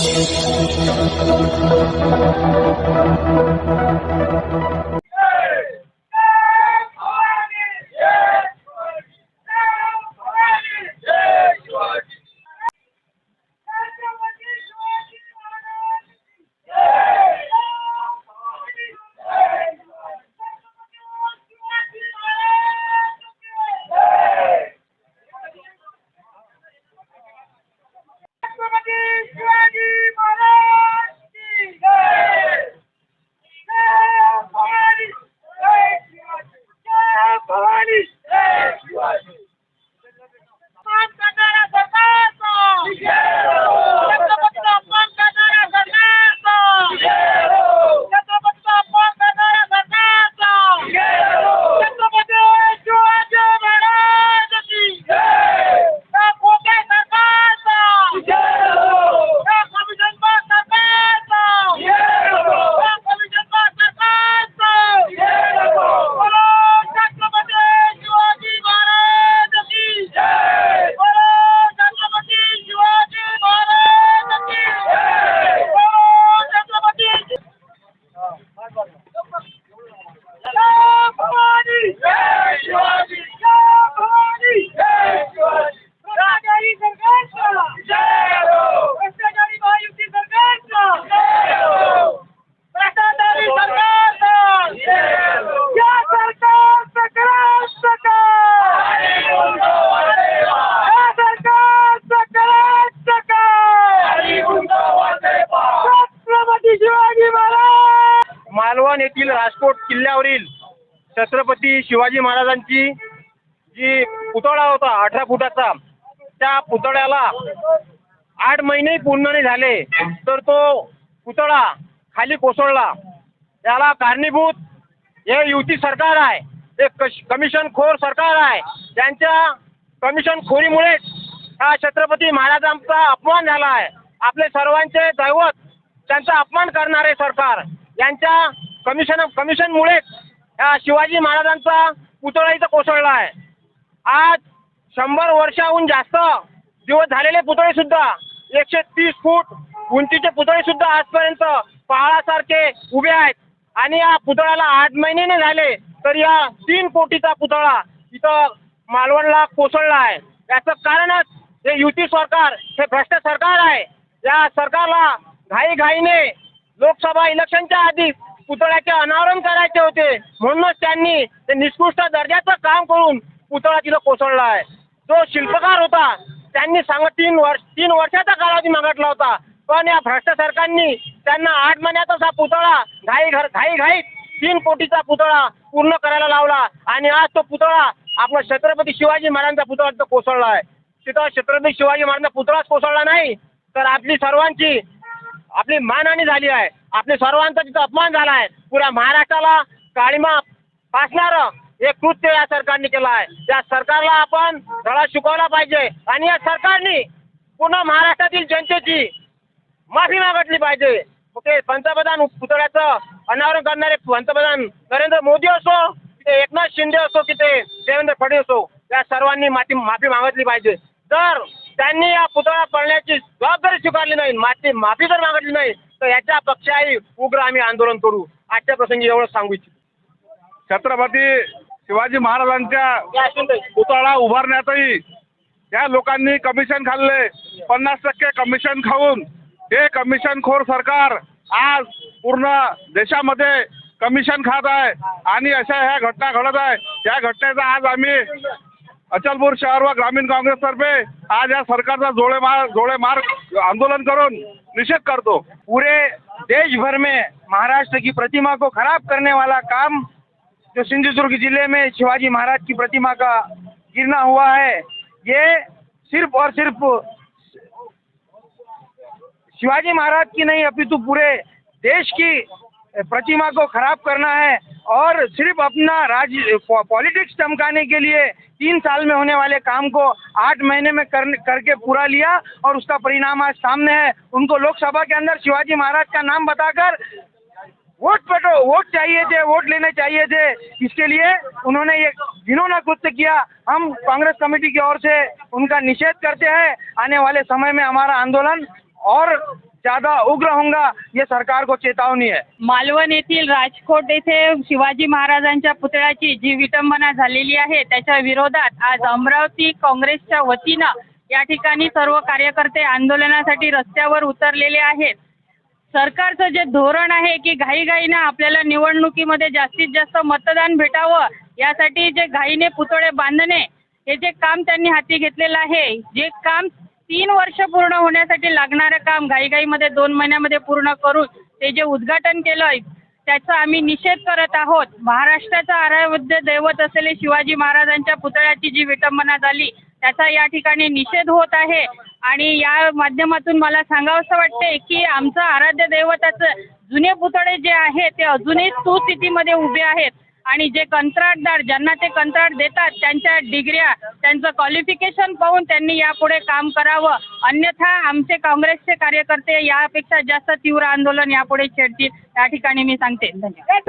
Thank you. Malvan येथील राजकोट किल्ल्यावरील छत्रपती शिवाजी महाराजांची जी पुतळा होता अठरा फुटाचा त्या पुतळ्याला आठ महिने पूर्ण नाही झाले. तर तो पुतळा खाली कोसळला. त्याला कारणीभूत हे युती सरकार आहे. हे कश कमिशनखोर सरकार आहे. त्यांच्या कमिशनखोरीमुळेच हा छत्रपती महाराजांचा अपमान झाला आहे. आपले सर्वांचे दैवत त्यांचा अपमान करणारे सरकार. यांच्या कमिशन कमिशनमुळेच शिवाजी महाराजांचा पुतळा इथं कोसळला आहे. आज शंभर वर्षाहून जास्त दिवस झालेले पुतळे सुद्धा एकशे तीस फूट उंचीचे पुतळे सुद्धा आजपर्यंत पहाडासारखे उभे आहेत. आणि या पुतळ्याला आठ महिने नाही झाले तर या तीन कोटीचा पुतळा इथं मालवणला कोसळला आहे. याचं कारणच हे युती सरकार हे भ्रष्ट सरकार आहे. या सरकारला घाईघाईने लोकसभा इलेक्शनच्या आधी पुतळ्याचे अनावरण करायचे होते. म्हणूनच त्यांनी ते निकृष्ट दर्जाचं काम करून पुतळा तिथं कोसळला आहे. जो शिल्पकार होता त्यांनी सांग तीन वर्ष तीन वर्षाचा कालावधी मागितला होता. पण या भ्रष्ट सरकारनी त्यांना आठ महिन्यातच हा पुतळा घाई घर घाई घाईत तीन कोटीचा पुतळा पूर्ण करायला लावला. आणि आज तो पुतळा आपला छत्रपती शिवाजी महाराजांचा पुतळा तिथं कोसळला आहे. तिथं छत्रपती शिवाजी महाराजांचा पुतळाच कोसळला नाही. तर आपली सर्वांची आपली मानहानी झाली आहे. आपल्या सर्वांचा तिथं अपमान झाला आहे. पुऱ्या महाराष्ट्राला काळीमा फासणारं एक कृत्य या सरकारने केलं आहे. या सरकारला आपण धडा शिकवला पाहिजे आणि या सरकारने पुन्हा महाराष्ट्रातील जनतेची माफी मागितली पाहिजे. ओके पंतप्रधान पुतळ्याचं अनावरण करणारे पंतप्रधान नरेंद्र मोदी असो तिथे ते एकनाथ शिंदे असो की ते देवेंद्र फडणवीस असो या सर्वांनी माफी माफी मागितली पाहिजे. जर त्यांनी या पुतळा पडण्याची जबाबदारी स्वीकारली नाही. माफी माफी जर मागितली नाही तर याच्या पक्षाही उग्र आम्ही आंदोलन करू आजच्या प्रसंगी एवढं सांगू इच्छितो. छत्रपती शिवाजी महाराजांच्या. पुतळा उभारण्यातही या लोकांनी कमिशन खाल्ले. पन्नास टक्के कमिशन खाऊन हे कमिशनखोर सरकार आज पूर्ण देशामध्ये कमिशन खात आहे. आणि अशा ह्या घटना घडत आहे. या घटनेचा आज आम्ही अचलपूर शहर व ग्रामीण काँग्रेसतर्फे आज या सरकारचा जोडे मार जोडे मार आंदोलन करून निषेध करतो. पूरे देश भर में महाराष्ट्र की प्रतिमा को खराब करने वाला काम जो सिंधुदुर्ग जिले में शिवाजी महाराज की प्रतिमा का गिरना हुआ है ये सिर्फ और सिर्फ शिवाजी महाराज की नहीं अपितु पूरे देश की प्रतिमा को खराब करना है। और सिर्फ़ अपना राज्य पॉलिटिक्स चमकाने के लिए तीन साल में होने वाले काम को आठ महीने में कर, करके पूरा लिया और उसका परिणाम आज सामने है। उनको लोकसभा के अंदर शिवाजी महाराज का नाम बताकर वोट पटो वोट चाहिए थे वोट लेने चाहिए थे। इसके लिए उन्होंने ये घिनौना कृत्य किया। हम कांग्रेस कमेटी की ओर से उनका निषेध करते हैं। आने वाले समय में हमारा आंदोलन और ज्यादा उग्र होऊंगा ये सरकार को चेतावनी है। मालवण येथील राजकोट येथे शिवाजी महाराजांच्या पुतळ्याची जी विटंबना झालेली आहे त्याच्या विरोधात आज अमरावती काँग्रेसच्या वतीनं या ठिकाणी सर्व कार्यकर्ते आंदोलनासाठी रस्त्यावर उतरलेले आहेत. सरकारचं जे धोरण आहे की घाईघाईनं आपल्याला निवडणुकीमध्ये जास्तीत जास्त मतदान भेटावं यासाठी जे घाईने पुतळे बांधणे हे जे काम त्यांनी हाती घेतलेलं आहे जे काम तीन वर्ष पूर्ण होण्यासाठी लागणारं काम घाईघाईमध्ये दोन महिन्यामध्ये पूर्ण करून ते जे उद्घाटन केलं त्याचा आम्ही निषेध करत आहोत. महाराष्ट्राचं आराध्य दैवत असलेले शिवाजी महाराजांच्या पुतळ्याची जी विटंबना झाली त्याचा या ठिकाणी निषेध होत आहे. आणि या माध्यमातून मला सांगावंसं वाटते की आमचं आराध्य दैवताचं जुने पुतळे जे आहे ते अजूनही सुस्थितीमध्ये उभे आहेत. आणि जे कंत्राटदार ज्यांना ते कंत्राट देतात त्यांच्या डिग्र्या त्यांचं क्वालिफिकेशन पाहून त्यांनी यापुढे काम करावं. अन्यथा आमचे काँग्रेसचे कार्यकर्ते यापेक्षा जास्त तीव्र आंदोलन यापुढे छेडतील. या ठिकाणी मी सांगते. धन्यवाद.